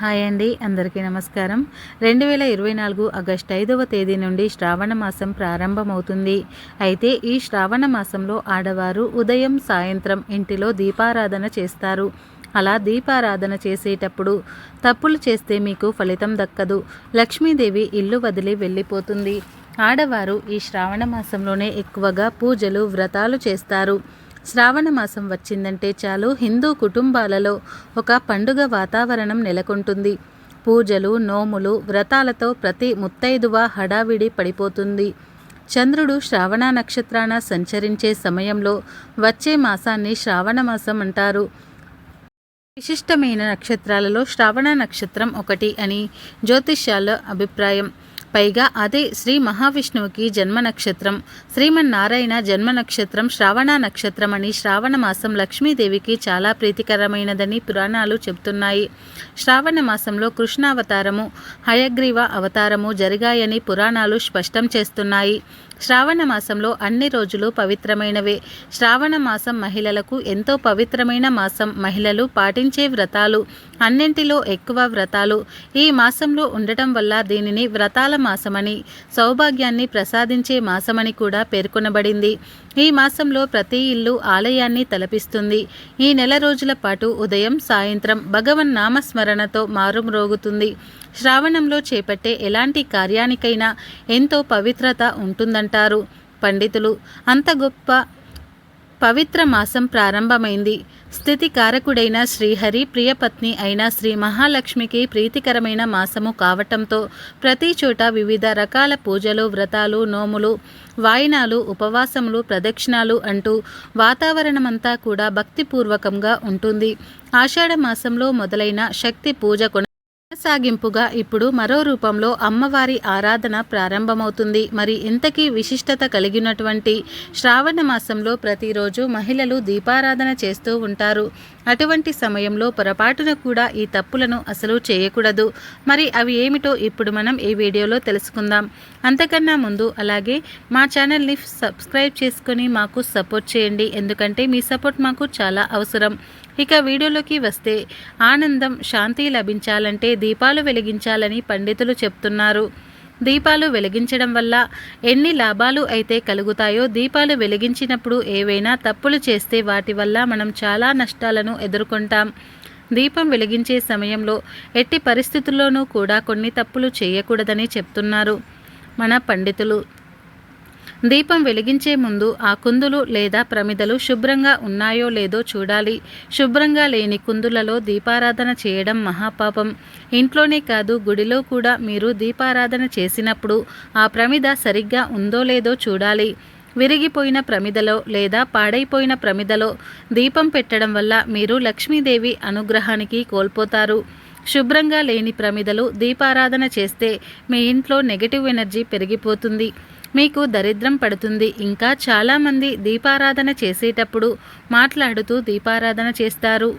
Hi అండి అందరికీ నమస్కారం. రెండు వేల ఇరవై నాలుగు ఆగస్టు ఐదవ తేదీ నుండి శ్రావణ మాసం ప్రారంభమవుతుంది. అయితే ఈ శ్రావణ మాసంలో ఆడవారు ఉదయం సాయంత్రం ఇంటిలో దీపారాధన చేస్తారు. అలా దీపారాధన చేసేటప్పుడు తప్పులు చేస్తే మీకు ఫలితం దక్కదు. లక్ష్మీదేవి ఇల్లు వదిలి వెళ్ళిపోతుంది. ఆడవారు ఈ శ్రావణ మాసంలోనే ఎక్కువగా పూజలు వ్రతాలు చేస్తారు. శ్రావణ మాసం వచ్చిందంటే చాలు హిందూ కుటుంబాలలో ఒక పండుగ వాతావరణం నెలకొంటుంది. పూజలు నోములు వ్రతాలతో ప్రతి ముత్తైదువ హడావిడి పడిపోతుంది. చంద్రుడు శ్రావణ నక్షత్రాన సంచరించే సమయంలో వచ్చే మాసాన్ని శ్రావణ మాసం అంటారు. విశిష్టమైన నక్షత్రాలలో శ్రావణ నక్షత్రం ఒకటి అని జ్యోతిష్యాల అభిప్రాయం. పైగా అదే శ్రీ మహావిష్ణువుకి జన్మ నక్షత్రం. శ్రీమన్నారాయణ జన్మ నక్షత్రం శ్రావణ నక్షత్రం అని శ్రావణ మాసం లక్ష్మీదేవికి చాలా ప్రీతికరమైనదని పురాణాలు చెబుతున్నాయి. శ్రావణ మాసంలో కృష్ణావతారము హయగ్రీవ అవతారము జరిగాయని పురాణాలు స్పష్టం చేస్తున్నాయి. శ్రావణ మాసంలో అన్ని రోజులు పవిత్రమైనవే. శ్రావణ మాసం మహిళలకు ఎంతో పవిత్రమైన మాసం. మహిళలు పాటించే వ్రతాలు అన్నింటిలో ఎక్కువ వ్రతాలు. ఈ మాసంలో ఉండటం వల్ల దీనిని వ్రతాల మాసమని సౌభాగ్యాన్ని ప్రసాదించే మాసమని కూడా పేర్కొనబడింది. ఈ మాసంలో ప్రతి ఇల్లు ఆలయాన్ని తలపిస్తుంది. ఈ నెల రోజుల పాటు ఉదయం సాయంత్రం భగవన్ నామస్మరణతో మారుమ్రోగుతుంది. శ్రావణంలో చేపట్టే ఎలాంటి కార్యానికైనా ఎంతో పవిత్రత ఉంటుందంటారు. పండితులు అంత గొప్ప పవిత్ర మాసం ప్రారంభమైంది. స్థితి కారకుడైన శ్రీహరి ప్రియపత్ని అయిన శ్రీ మహాలక్ష్మికి ప్రీతికరమైన మాసము కావటంతో ప్రతి చోట వివిధ రకాల పూజలు వ్రతాలు నోములు వాయినాలు ఉపవాసములు ప్రదక్షిణాలు అంటూ వాతావరణమంతా కూడా భక్తిపూర్వకంగా ఉంటుంది. ఆషాఢ మాసంలో మొదలైన శక్తి పూజ కొనసాగింపుగా ఇప్పుడు మరో రూపంలో అమ్మవారి ఆరాధన ప్రారంభమవుతుంది. మరి ఇంతకీ విశిష్టత కలిగినటువంటి శ్రావణ మాసంలో ప్రతిరోజు మహిళలు దీపారాధన చేస్తూ ఉంటారు. అటువంటి సమయంలో పొరపాటున కూడా ఈ తప్పులను అసలు చేయకూడదు. మరి అవి ఏమిటో ఇప్పుడు మనం ఈ వీడియోలో తెలుసుకుందాం. అంతకన్నా ముందు అలాగే మా ఛానల్ని సబ్స్క్రైబ్ చేసుకొని మాకు సపోర్ట్ చేయండి. ఎందుకంటే మీ సపోర్ట్ మాకు చాలా అవసరం. ఇక వీడియోలోకి వస్తే ఆనందం శాంతి లభించాలంటే దీపాలు వెలిగించాలని పండితులు చెప్తున్నారు. దీపాలు వెలిగించడం వల్ల ఎన్ని లాభాలు అయితే కలుగుతాయో దీపాలు వెలిగించినప్పుడు ఏవైనా తప్పులు చేస్తే వాటి వల్ల మనం చాలా నష్టాలను ఎదుర్కొంటాం. దీపం వెలిగించే సమయంలో ఎట్టి పరిస్థితుల్లోనూ కూడా కొన్ని తప్పులు చేయకూడదని చెప్తున్నారు. మన పండితులు దీపం వెలిగించే ముందు ఆ కుందులు లేదా ప్రమిదలు శుభ్రంగా ఉన్నాయో లేదో చూడాలి. శుభ్రంగా లేని కుందులలో దీపారాధన చేయడం మహాపాపం. ఇంట్లోనే కాదు గుడిలో కూడా మీరు దీపారాధన చేసినప్పుడు ఆ ప్రమిద సరిగ్గా ఉందో లేదో చూడాలి. విరిగిపోయిన ప్రమిదలో లేదా పాడైపోయిన ప్రమిదలో దీపం పెట్టడం వల్ల మీరు లక్ష్మీదేవి అనుగ్రహానికి కోల్పోతారు. శుభ్రంగా లేని ప్రమిదలు దీపారాధన చేస్తే మీ ఇంట్లో నెగటివ్ ఎనర్జీ పెరిగిపోతుంది. మీకు దరిద్రం పడుతుంది. ఇంకా చాలామంది దీపారాధన చేసేటప్పుడు మాట్లాడుతూ దీపారాధన చేస్తారు.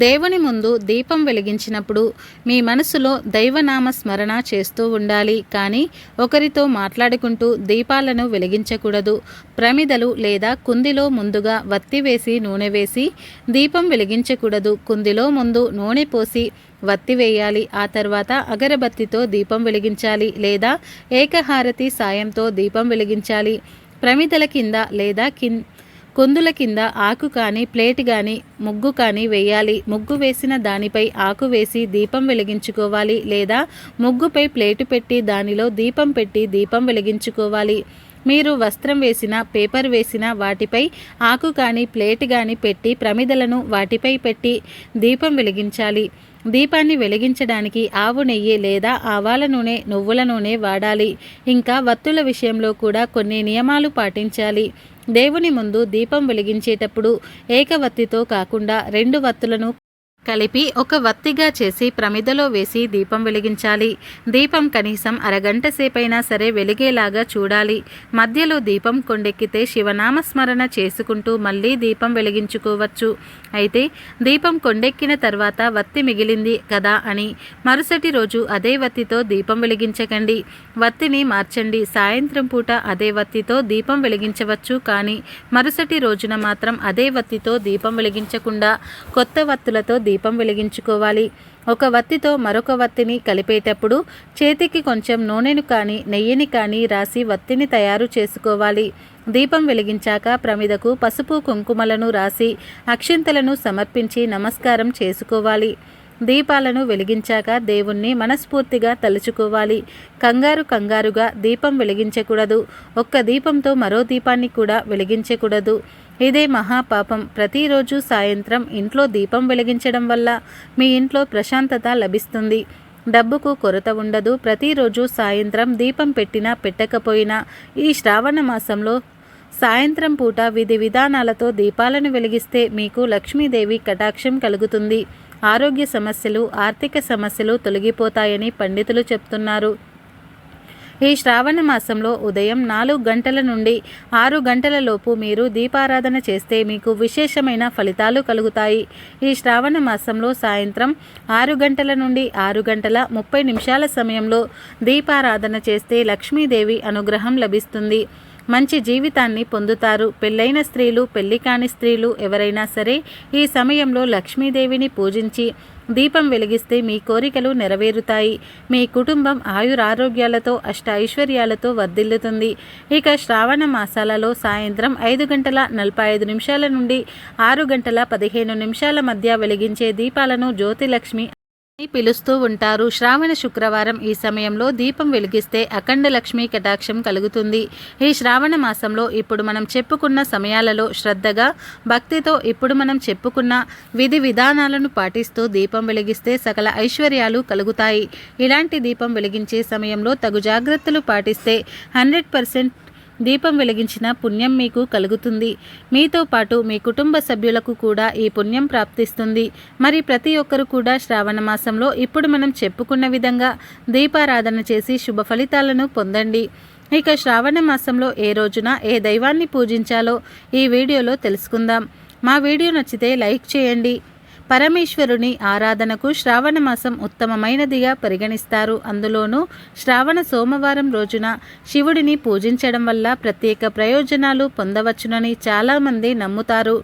దేవుని ముందు దీపం వెలిగించినప్పుడు మీ మనసులో దైవనామ స్మరణ చేస్తూ ఉండాలి. కానీ ఒకరితో మాట్లాడుకుంటూ దీపాలను వెలిగించకూడదు. ప్రమిదలు లేదా కుందిలో ముందుగా వత్తి వేసి నూనె వేసి దీపం వెలిగించకూడదు. కుందిలో ముందు నూనె పోసి వత్తి వేయాలి. ఆ తర్వాత అగరబత్తితో దీపం వెలిగించాలి లేదా ఏకహారతి సాయంతో దీపం వెలిగించాలి. ప్రమిదల కింద లేదా కింద కొందుల కింద ఆకు కానీ ప్లేట్ కానీ ముగ్గు కానీ వేయాలి. ముగ్గు వేసిన దానిపై ఆకు వేసి దీపం వెలిగించుకోవాలి లేదా ముగ్గుపై ప్లేటు పెట్టి దానిలో దీపం పెట్టి దీపం వెలిగించుకోవాలి. మీరు వస్త్రం వేసిన పేపర్ వేసిన వాటిపై ఆకు కానీ ప్లేట్ కానీ పెట్టి ప్రమిదలను వాటిపై పెట్టి దీపం వెలిగించాలి. దీపాన్ని వెలిగించడానికి ఆవు నెయ్యి లేదా ఆవాల నూనె నువ్వుల నూనె వాడాలి. ఇంకా వత్తుల విషయంలో కూడా కొన్ని నియమాలు పాటించాలి. దేవుని ముందు దీపం వెలిగించేటప్పుడు ఏకవత్తితో కాకుండా రెండు వత్తులను కలిపి ఒక వత్తిగా చేసి ప్రమిదలో వేసి దీపం వెలిగించాలి. దీపం కనీసం అరగంట సేపైనా సరే వెలిగేలాగా చూడాలి. మధ్యలో దీపం కొండెక్కితే శివనామస్మరణ చేసుకుంటూ మళ్ళీ దీపం వెలిగించుకోవచ్చు. అయితే దీపం కొండెక్కిన తర్వాత వత్తి మిగిలింది కదా అని మరుసటి రోజు అదే వత్తితో దీపం వెలిగించకండి. వత్తిని మార్చండి. సాయంత్రం పూట అదే వత్తితో దీపం వెలిగించవచ్చు కానీ మరుసటి రోజున మాత్రం అదే వత్తితో దీపం వెలిగించకుండా కొత్త వత్తులతో దీపం దీపం వెలిగించుకోవాలి. ఒక వత్తితో మరొక వత్తిని కలిపేటప్పుడు చేతికి కొంచెం నూనెను కానీ నెయ్యిని కానీ రాసి వత్తిని తయారు చేసుకోవాలి. దీపం వెలిగించాక ప్రమిదకు పసుపు కుంకుమలను రాసి అక్షింతలను సమర్పించి నమస్కారం చేసుకోవాలి. దీపాలను వెలిగించాక దేవుణ్ణి మనస్ఫూర్తిగా తలుచుకోవాలి. కంగారు కంగారుగా దీపం వెలిగించకూడదు. ఒక్క దీపంతో మరో దీపాన్ని కూడా వెలిగించకూడదు. ఇదే మహాపాపం. ప్రతిరోజు సాయంత్రం ఇంట్లో దీపం వెలిగించడం వల్ల మీ ఇంట్లో ప్రశాంతత లభిస్తుంది. డబ్బుకు కొరత ఉండదు. ప్రతిరోజు సాయంత్రం దీపం పెట్టినా పెట్టకపోయినా ఈ శ్రావణ మాసంలో సాయంత్రం పూట విధి విధానాలతో దీపాలను వెలిగిస్తే మీకు లక్ష్మీదేవి కటాక్షం కలుగుతుంది. ఆరోగ్య సమస్యలు ఆర్థిక సమస్యలు తొలగిపోతాయని పండితులు చెప్తున్నారు. ఈ శ్రావణ మాసంలో ఉదయం నాలుగు గంటల నుండి ఆరు గంటల లోపు మీరు దీపారాధన చేస్తే మీకు విశేషమైన ఫలితాలు కలుగుతాయి. ఈ శ్రావణ మాసంలో సాయంత్రం ఆరు గంటల నుండి ఆరు గంటల ముప్పై నిమిషాల సమయంలో దీపారాధన చేస్తే లక్ష్మీదేవి అనుగ్రహం లభిస్తుంది. మంచి జీవితాన్ని పొందుతారు. పెళ్ళైన స్త్రీలు పెళ్ళి కాని స్త్రీలు ఎవరైనా సరే ఈ సమయంలో లక్ష్మీదేవిని పూజించి దీపం వెలిగిస్తే మీ కోరికలు నెరవేరుతాయి. మీ కుటుంబం ఆయురారోగ్యాలతో అష్ట ఐశ్వర్యాలతో వర్ధిల్లుతుంది. ఇక శ్రావణ మాసాలలో సాయంత్రం ఐదు గంటల నలభై ఐదు నిమిషాల నుండి ఆరు గంటల పదిహేను నిమిషాల మధ్య వెలిగించే దీపాలను జ్యోతిలక్ష్మి పిలుస్తూ ఉంటారు. శ్రావణ శుక్రవారం ఈ సమయంలో దీపం వెలిగిస్తే అఖండ లక్ష్మీ కటాక్షం కలుగుతుంది. ఈ శ్రావణ మాసంలో ఇప్పుడు మనం చెప్పుకున్న సమయాలలో శ్రద్ధగా భక్తితో ఇప్పుడు మనం చెప్పుకున్న విధి విధానాలను పాటిస్తూ దీపం వెలిగిస్తే సకల ఐశ్వర్యాలు కలుగుతాయి. ఇలాంటి దీపం వెలిగించే సమయంలో తగు జాగ్రత్తలు పాటిస్తే హండ్రెడ్ పర్సెంట్ దీపం వెలిగించిన పుణ్యం మీకు కలుగుతుంది. మీతో పాటు మీ కుటుంబ సభ్యులకు కూడా ఈ పుణ్యం ప్రాప్తిస్తుంది. మరి ప్రతి ఒక్కరు కూడా శ్రావణ మాసంలో ఇప్పుడు మనం చెప్పుకున్న విధంగా దీపారాధన చేసి శుభ ఫలితాలను పొందండి. ఇక శ్రావణ మాసంలో ఏ రోజున ఏ దైవాన్ని పూజించాలో ఈ వీడియోలో తెలుసుకుందాం. మా వీడియో నచ్చితే లైక్ చేయండి. పరమేశ్వరుని ఆరాధనకు శ్రావణ మాసం ఉత్తమమైనదిగా పరిగణిస్తారు. అందులోనూ శ్రావణ సోమవారం రోజున శివుడిని పూజించడం వల్ల ప్రత్యేక ప్రయోజనాలు పొందవచ్చునని చాలామంది నమ్ముతారు.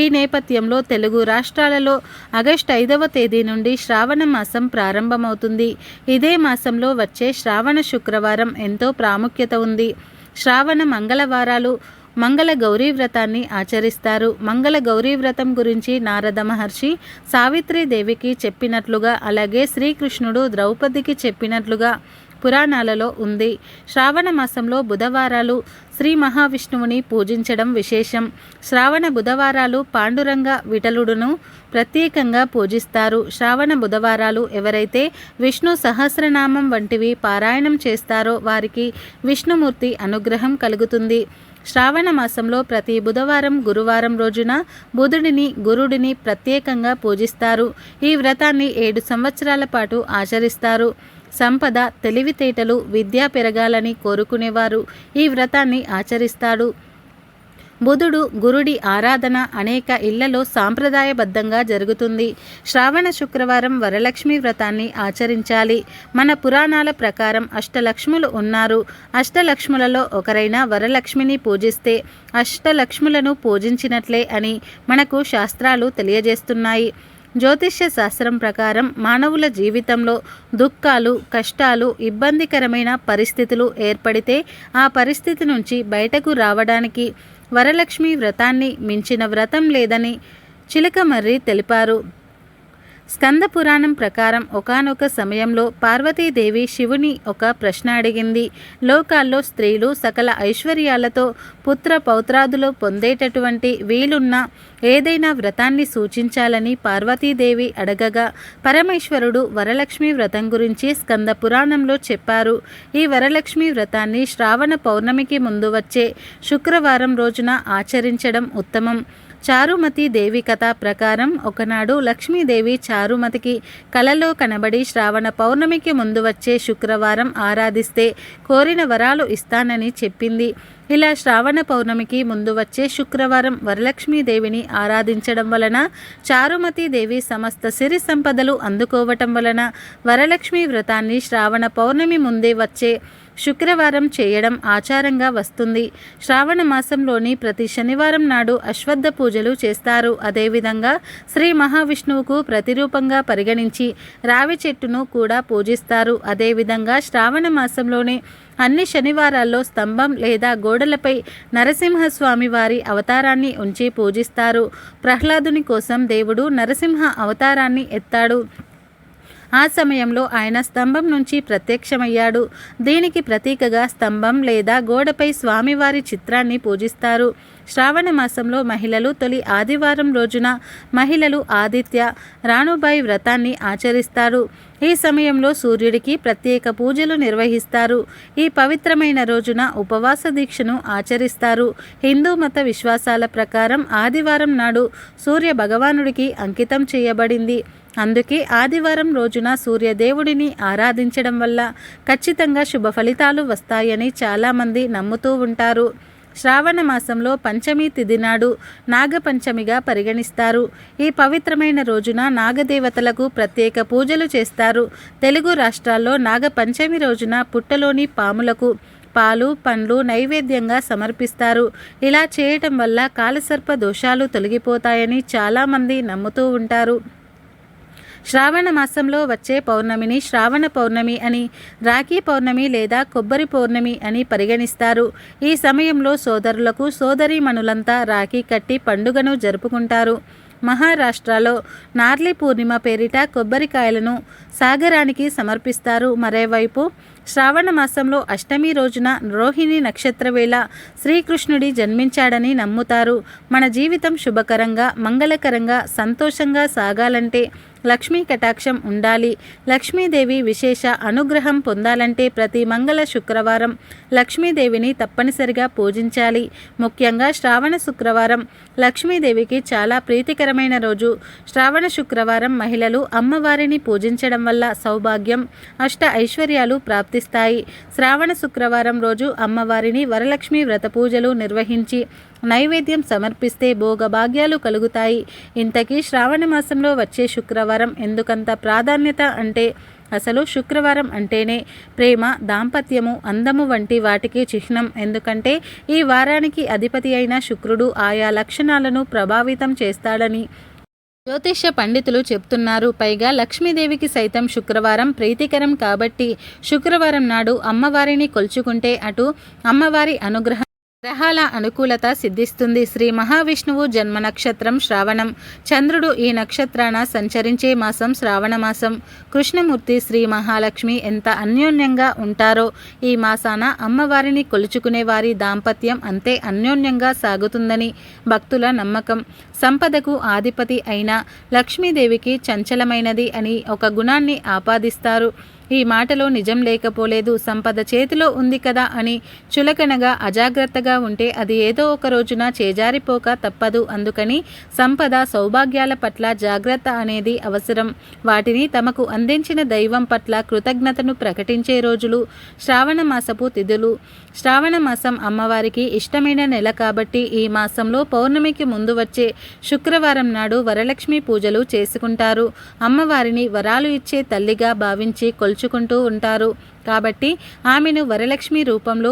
ఈ నేపథ్యంలో తెలుగు రాష్ట్రాలలో ఆగస్టు ఐదవ తేదీ నుండి శ్రావణ మాసం ప్రారంభమవుతుంది. ఇదే మాసంలో వచ్చే శ్రావణ శుక్రవారం ఎంతో ప్రాముఖ్యత ఉంది. శ్రావణ మంగళవారాలు మంగళ గౌరీ వ్రతాన్ని ఆచరిస్తారు. మంగళ గౌరీ వ్రతం గురించి నారద మహర్షి సావిత్రీదేవికి చెప్పినట్లుగా అలాగే శ్రీకృష్ణుడు ద్రౌపదికి చెప్పినట్లుగా పురాణాలలో ఉంది. శ్రావణ మాసంలో బుధవారాలు శ్రీ మహావిష్ణువుని పూజించడం విశేషం. శ్రావణ బుధవారాలు పాండురంగ విఠలుడును ప్రత్యేకంగా పూజిస్తారు. శ్రావణ బుధవారాలు ఎవరైతే విష్ణు సహస్రనామం వంటివి పారాయణం చేస్తారో వారికి విష్ణుమూర్తి అనుగ్రహం కలుగుతుంది. శ్రావణ మాసంలో ప్రతి బుధవారం గురువారం రోజున బుధుడిని గురుడిని ప్రత్యేకంగా పూజిస్తారు. ఈ వ్రతాన్ని ఏడు సంవత్సరాల పాటు ఆచరిస్తారు. సంపద తెలివితేటలు విద్య పెరగాలని కోరుకునేవారు. ఈ వ్రతాన్ని ఆచరిస్తాడు. బుధుడు గురుడి ఆరాధన అనేక ఇళ్ళలో సాంప్రదాయబద్ధంగా జరుగుతుంది. శ్రావణ శుక్రవారం వరలక్ష్మి వ్రతాన్ని ఆచరించాలి. మన పురాణాల ప్రకారం అష్టలక్ష్ములు ఉన్నారు. అష్టలక్ష్ములలో ఒకరైన వరలక్ష్మిని పూజిస్తే అష్టలక్ష్ములను పూజించినట్లే అని మనకు శాస్త్రాలు తెలియజేస్తున్నాయి. జ్యోతిష్య శాస్త్రం ప్రకారం మానవుల జీవితంలో దుఃఖాలు కష్టాలు ఇబ్బందికరమైన పరిస్థితులు ఏర్పడితే ఆ పరిస్థితి నుంచి బయటకు రావడానికి వరలక్ష్మి వ్రతాన్ని మించిన వ్రతం లేదని చిలకమర్రి తెలిపారు. స్కంద పురాణం ప్రకారం ఒకనొక సమయంలో పార్వతీదేవి శివుని ఒక ప్రశ్న అడిగింది. లోకాల్లో స్త్రీలు సకల ఐశ్వర్యాలతో పుత్ర పౌత్రాదులు పొందేటటువంటి వీలున్న ఏదైనా వ్రతాన్ని సూచించాలని పార్వతీదేవి అడగగా పరమేశ్వరుడు వరలక్ష్మి వ్రతం గురించి స్కంద పురాణంలో చెప్పారు. ఈ వరలక్ష్మి వ్రతాన్ని శ్రావణ పౌర్ణమికి ముందు వచ్చే శుక్రవారం రోజున ఆచరించడం ఉత్తమం. చారుమతి దేవి కథ ప్రకారం ఒకనాడు లక్ష్మీదేవి చారుమతికి కలలో కనబడి శ్రావణ పౌర్ణమికి ముందు వచ్చే శుక్రవారం ఆరాధిస్తే కోరిన వరాలు ఇస్తానని చెప్పింది. ఇలా శ్రావణ పౌర్ణమికి ముందు వచ్చే శుక్రవారం వరలక్ష్మీదేవిని ఆరాధించడం వలన చారుమతి దేవి సమస్త సిరి సంపదలు అందుకోవటం వలన వరలక్ష్మి వ్రతాన్ని శ్రావణ పౌర్ణమి ముందే వచ్చే శుక్రవారం చేయడం ఆచారంగా వస్తుంది. శ్రావణ మాసంలోని ప్రతి శనివారం నాడు అశ్వద్ధ పూజలు చేస్తారు. అదేవిధంగా శ్రీ మహావిష్ణువుకు ప్రతిరూపంగా పరిగణించి రావి చెట్టును కూడా పూజిస్తారు. అదేవిధంగా శ్రావణ మాసంలోనే అన్ని శనివారాల్లో స్తంభం లేదా గోడలపై నరసింహస్వామి వారి అవతారాన్ని ఉంచి పూజిస్తారు. ప్రహ్లాదుని కోసం దేవుడు నరసింహ అవతారాన్ని ఎత్తాడు. ఆ సమయంలో ఆయన స్తంభం నుంచి ప్రత్యక్షమయ్యాడు. దీనికి ప్రతీకగా స్తంభం లేదా గోడపై స్వామివారి చిత్రాన్ని పూజిస్తారు. శ్రావణ మాసంలో మహిళలు తొలి ఆదివారం రోజున మహిళలు ఆదిత్య రాణుబాయి వ్రతాన్ని ఆచరిస్తారు. ఈ సమయంలో సూర్యుడికి ప్రత్యేక పూజలు నిర్వహిస్తారు. ఈ పవిత్రమైన రోజున ఉపవాస దీక్షను ఆచరిస్తారు. హిందూ మత విశ్వాసాల ప్రకారం ఆదివారం నాడు సూర్య భగవానుడికి అంకితం చేయబడింది. అందుకే ఆదివారం రోజున సూర్యదేవుడిని ఆరాధించడం వల్ల ఖచ్చితంగా శుభ ఫలితాలు వస్తాయని చాలామంది నమ్ముతూ ఉంటారు. శ్రావణ మాసంలో పంచమి తిథి నాడు నాగపంచమిగా పరిగణిస్తారు. ఈ పవిత్రమైన రోజున నాగదేవతలకు ప్రత్యేక పూజలు చేస్తారు. తెలుగు రాష్ట్రాల్లో నాగపంచమి రోజున పుట్టలోని పాములకు పాలు పండ్లు నైవేద్యంగా సమర్పిస్తారు. ఇలా చేయటం వల్ల కాలసర్ప దోషాలు తొలగిపోతాయని చాలామంది నమ్ముతూ ఉంటారు. శ్రావణ మాసంలో వచ్చే పౌర్ణమిని శ్రావణ పౌర్ణమి అని రాఖీ పౌర్ణమి లేదా కొబ్బరి పౌర్ణమి అని పరిగణిస్తారు. ఈ సమయంలో సోదరులకు సోదరీమణులంతా రాఖీ కట్టి పండుగను జరుపుకుంటారు. మహారాష్ట్రలో నార్లీ పూర్ణిమ పేరిట కొబ్బరికాయలను సాగరానికి సమర్పిస్తారు. మరోవైపు శ్రావణ మాసంలో అష్టమి రోజున రోహిణి నక్షత్ర వేళ శ్రీకృష్ణుడి జన్మించాడని నమ్ముతారు. మన జీవితం శుభకరంగా మంగళకరంగా సంతోషంగా సాగాలంటే లక్ష్మీ కటాక్షం ఉండాలి. లక్ష్మీదేవి విశేష అనుగ్రహం పొందాలంటే ప్రతి మంగళ శుక్రవారం లక్ష్మీదేవిని తప్పనిసరిగా పూజించాలి. ముఖ్యంగా శ్రావణ శుక్రవారం లక్ష్మీదేవికి చాలా ప్రీతికరమైన రోజు. శ్రావణ శుక్రవారం మహిళలు అమ్మవారిని పూజించడం వల్ల సౌభాగ్యం అష్ట ఐశ్వర్యాలు ప్రాప్తిస్తాయి. శ్రావణ శుక్రవారం రోజు అమ్మవారిని వరలక్ష్మి వ్రత పూజలు నిర్వహించి నైవేద్యం సమర్పిస్తే భోగభాగ్యాలు కలుగుతాయి. ఇంతకీ శ్రావణ మాసంలో వచ్చే శుక్రవారం ఎందుకంత ప్రాధాన్యత అంటే అసలు శుక్రవారం అంటేనే ప్రేమ దాంపత్యము అందము వంటి వాటికి చిహ్నం. ఎందుకంటే ఈ వారానికి అధిపతి అయిన శుక్రుడు ఆయా లక్షణాలను ప్రభావితం చేస్తాడని జ్యోతిష్య పండితులు చెప్తున్నారు. పైగా లక్ష్మీదేవికి సైతం శుక్రవారం ప్రీతికరం కాబట్టి శుక్రవారం నాడు అమ్మవారిని కొల్చుకుంటే అటు అమ్మవారి అనుగ్రహం గ్రహాల అనుకూలత సిద్ధిస్తుంది. శ్రీ మహావిష్ణువు జన్మ నక్షత్రం శ్రావణం. చంద్రుడు ఈ నక్షత్రాన సంచరించే మాసం శ్రావణ మాసం. కృష్ణమూర్తి శ్రీ మహాలక్ష్మి ఎంత అన్యోన్యంగా ఉంటారో. ఈ మాసాన అమ్మవారిని కొలుచుకునే వారి దాంపత్యం అంతే అన్యోన్యంగా సాగుతుందని భక్తుల నమ్మకం. సంపదకు ఆధిపతి అయిన లక్ష్మీదేవికి చంచలమైనది అని ఒక గుణాన్ని ఆపాదిస్తారు. ఈ మాటలో నిజం లేకపోలేదు. సంపద చేతిలో ఉంది కదా అని చులకనగా అజాగ్రత్తగా ఉంటే అది ఏదో ఒక రోజున చేజారిపోక తప్పదు. అందుకని సంపద సౌభాగ్యాల పట్ల జాగ్రత్త అనేది అవసరం. వాటిని తమకు అందించిన దైవం పట్ల కృతజ్ఞతను ప్రకటించే రోజులు. శ్రావణ మాసపు తిథులు. శ్రావణ మాసం అమ్మవారికి ఇష్టమైన నెల కాబట్టి ఈ మాసంలో పౌర్ణమికి ముందు వచ్చే శుక్రవారం నాడు వరలక్ష్మి పూజలు చేసుకుంటారు. అమ్మవారిని వరాలు ఇచ్చే తల్లిగా భావించి తలుచుకుంటూ ఉంటారు. కాబట్టి ఆమెను వరలక్ష్మి రూపంలో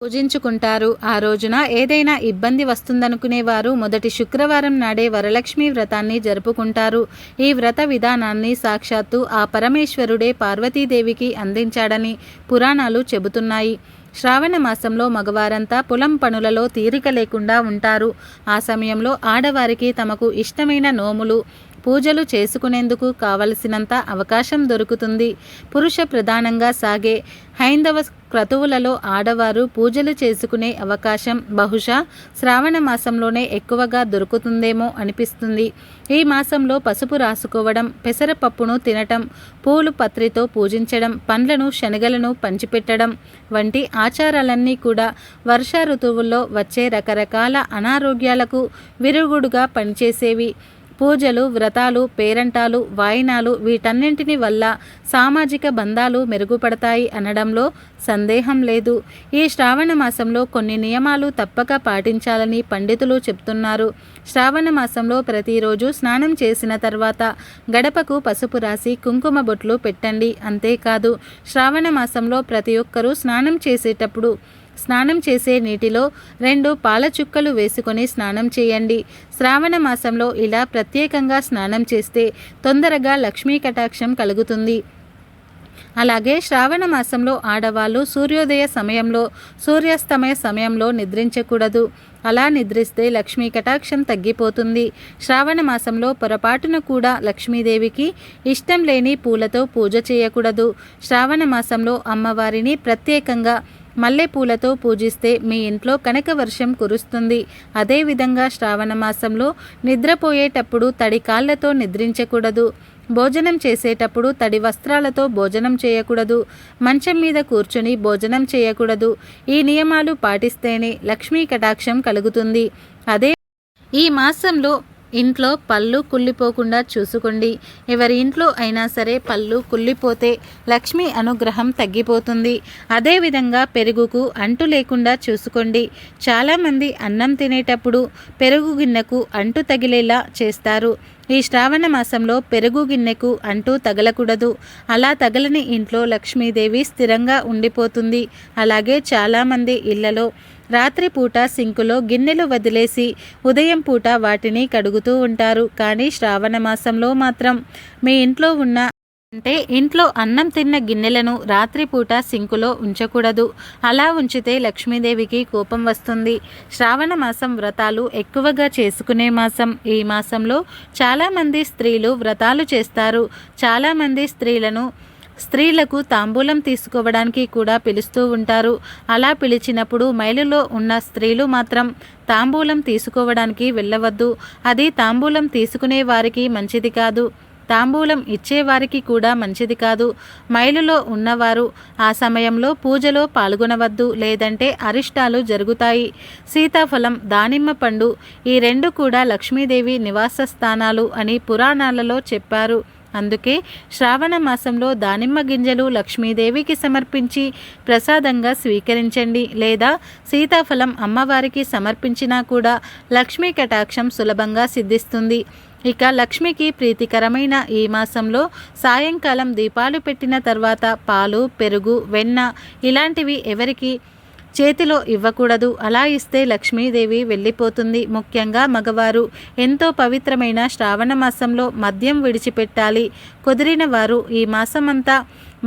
పూజించుకుంటారు. ఆ రోజున ఏదైనా ఇబ్బంది వస్తుందనుకునేవారు మొదటి శుక్రవారం నాడే వరలక్ష్మి వ్రతాన్ని జరుపుకుంటారు. ఈ వ్రత విధానాన్ని సాక్షాత్తు ఆ పరమేశ్వరుడే పార్వతీదేవికి అందించాడని పురాణాలు చెబుతున్నాయి. శ్రావణ మాసంలో మగవారంతా పొలం పనులలో తీరిక లేకుండా ఉంటారు. ఆ సమయంలో ఆడవారికి తమకు ఇష్టమైన నోములు పూజలు చేసుకునేందుకు కావలసినంత అవకాశం దొరుకుతుంది. పురుష ప్రధానంగా సాగే హైందవ క్రతువులలో ఆడవారు పూజలు చేసుకునే అవకాశం బహుశా శ్రావణ మాసంలోనే ఎక్కువగా దొరుకుతుందేమో అనిపిస్తుంది. ఈ మాసంలో పసుపు రాసుకోవడం పెసరపప్పును తినటం పూలు పత్రితో పూజించడం పండ్లను శనగలను పంచిపెట్టడం వంటి ఆచారాలన్నీ కూడా వర్ష ఋతువుల్లో వచ్చే రకరకాల అనారోగ్యాలకు విరుగుడుగా పనిచేసేవి. పూజలు వ్రతాలు పేరంటాలు వాయినాలు వీటన్నింటిని వల్ల సామాజిక బంధాలు మెరుగుపడతాయి అనడంలో సందేహం లేదు. ఈ శ్రావణ మాసంలో కొన్ని నియమాలు తప్పక పాటించాలని పండితులు చెప్తున్నారు. శ్రావణ మాసంలో ప్రతిరోజు స్నానం చేసిన తర్వాత గడపకు పసుపు రాసి కుంకుమ బొట్లు పెట్టండి. అంతేకాదు శ్రావణ మాసంలో ప్రతి ఒక్కరూ స్నానం చేసేటప్పుడు స్నానం చేసే నీటిలో రెండు పాల చుక్కలు వేసుకొని స్నానం చేయండి. శ్రావణ మాసంలో ఇలా ప్రత్యేకంగా స్నానం చేస్తే తొందరగా లక్ష్మీ కటాక్షం కలుగుతుంది. అలాగే శ్రావణ మాసంలో ఆడవాళ్ళు సూర్యోదయ సమయంలో సూర్యాస్తమయ సమయంలో నిద్రించకూడదు. అలా నిద్రిస్తే లక్ష్మీ కటాక్షం తగ్గిపోతుంది. శ్రావణ మాసంలో పొరపాటున కూడా లక్ష్మీదేవికి ఇష్టం లేని పూలతో పూజ చేయకూడదు. శ్రావణ మాసంలో అమ్మవారిని ప్రత్యేకంగా మల్లెపూలతో పూజిస్తే మీ ఇంట్లో కనక వర్షం కురుస్తుంది. అదేవిధంగా శ్రావణ మాసంలో నిద్రపోయేటప్పుడు తడి కాళ్ళతో నిద్రించకూడదు. భోజనం చేసేటప్పుడు తడి వస్త్రాలతో భోజనం చేయకూడదు. మంచం మీద కూర్చొని భోజనం చేయకూడదు. ఈ నియమాలు పాటిస్తేనే లక్ష్మీ కటాక్షం కలుగుతుంది. అదే ఈ మాసంలో ఇంట్లో పళ్ళు కుళ్ళిపోకుండా చూసుకోండి. ఎవరి ఇంట్లో అయినా సరే పళ్ళు కుళ్ళిపోతే లక్ష్మి అనుగ్రహం తగ్గిపోతుంది. అదేవిధంగా పెరుగుకు అంటు లేకుండా చూసుకోండి. చాలామంది అన్నం తినేటప్పుడు పెరుగు గిన్నెకు అంటు తగిలేలా చేస్తారు. ఈ శ్రావణ మాసంలో పెరుగు గిన్నెకు అంటూ తగలకూడదు. అలా తగలని ఇంట్లో లక్ష్మీదేవి స్థిరంగా ఉండిపోతుంది. అలాగే చాలామంది ఇళ్ళలో రాత్రిపూట సింకులో గిన్నెలు వదిలేసి ఉదయం పూట వాటిని కడుగుతూ ఉంటారు. కానీ శ్రావణ మాసంలో మాత్రం మీ ఇంట్లో ఉన్న అంటే ఇంట్లో అన్నం తిన్న గిన్నెలను రాత్రిపూట సింకులో ఉంచకూడదు. అలా ఉంచితే లక్ష్మీదేవికి కోపం వస్తుంది. శ్రావణ మాసం వ్రతాలు ఎక్కువగా చేసుకునే మాసం. ఈ మాసంలో చాలామంది స్త్రీలు వ్రతాలు చేస్తారు. చాలామంది స్త్రీలను స్త్రీలకు తాంబూలం తీసుకోవడానికి కూడా పిలుస్తూ ఉంటారు. అలా పిలిచినప్పుడు మైలులో ఉన్న స్త్రీలు మాత్రం తాంబూలం తీసుకోవడానికి వెళ్ళవద్దు. అది తాంబూలం తీసుకునే వారికి మంచిది కాదు. తాంబూలం ఇచ్చేవారికి కూడా మంచిది కాదు. మైలులో ఉన్నవారు ఆ సమయంలో పూజలో పాల్గొనవద్దు లేదంటే అరిష్టాలు జరుగుతాయి. సీతాఫలం దానిమ్మ పండు ఈ రెండు కూడా లక్ష్మీదేవి నివాస స్థానాలు అని పురాణాలలో చెప్పారు. అందుకే శ్రావణ మాసంలో దానిమ్మ గింజలు లక్ష్మీదేవికి సమర్పించి ప్రసాదంగా స్వీకరించండి. లేదా సీతాఫలం అమ్మవారికి సమర్పించినా కూడా లక్ష్మీ కటాక్షం సులభంగా సిద్ధిస్తుంది. ఇక లక్ష్మికి ప్రీతికరమైన ఈ మాసంలో సాయంకాలం దీపాలు పెట్టిన తర్వాత పాలు పెరుగు వెన్న ఇలాంటివి ఎవరికి చేతిలో ఇవ్వకూడదు. అలా ఇస్తే లక్ష్మీదేవి వెళ్ళిపోతుంది. ముఖ్యంగా మగవారు. ఎంతో పవిత్రమైన శ్రావణ మాసంలో మద్యం విడిచిపెట్టాలి. కుదిరిన వారు ఈ మాసమంతా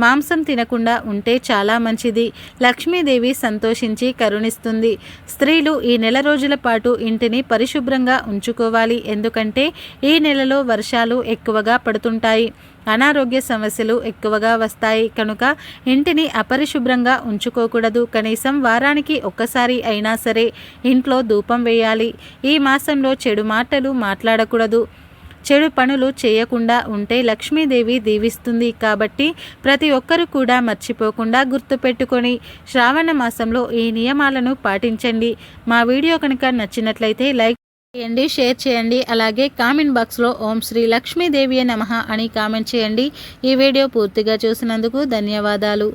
మాంసం తినకుండా ఉంటే చాలా మంచిది. లక్ష్మీదేవి సంతోషించి కరుణిస్తుంది. స్త్రీలు ఈ నెల రోజుల పాటు ఇంటిని పరిశుభ్రంగా ఉంచుకోవాలి. ఎందుకంటే ఈ నెలలో వర్షాలు ఎక్కువగా పడుతుంటాయి. అనారోగ్య సమస్యలు ఎక్కువగా వస్తాయి. కనుక ఇంటిని అపరిశుభ్రంగా ఉంచుకోకూడదు. కనీసం వారానికి ఒక్కసారి అయినా సరే ఇంట్లో ధూపం వేయాలి. ఈ మాసంలో చెడు మాటలు మాట్లాడకూడదు. చెడు పనులు చేయకుండా ఉంటే లక్ష్మీదేవి దీవిస్తుంది కాబట్టి ప్రతి ఒక్కరు కూడా మర్చిపోకుండా గుర్తుపెట్టుకొని శ్రావణ మాసంలో ఈ నియమాలను పాటించండి. మా వీడియో కనుక నచ్చినట్లయితే లైక్ చేయండి షేర్ చేయండి అలాగే కామెంట్ బాక్స్లో ఓం శ్రీ లక్ష్మీదేవి నమ అని కామెంట్ చేయండి. ఈ వీడియో పూర్తిగా చూసినందుకు ధన్యవాదాలు.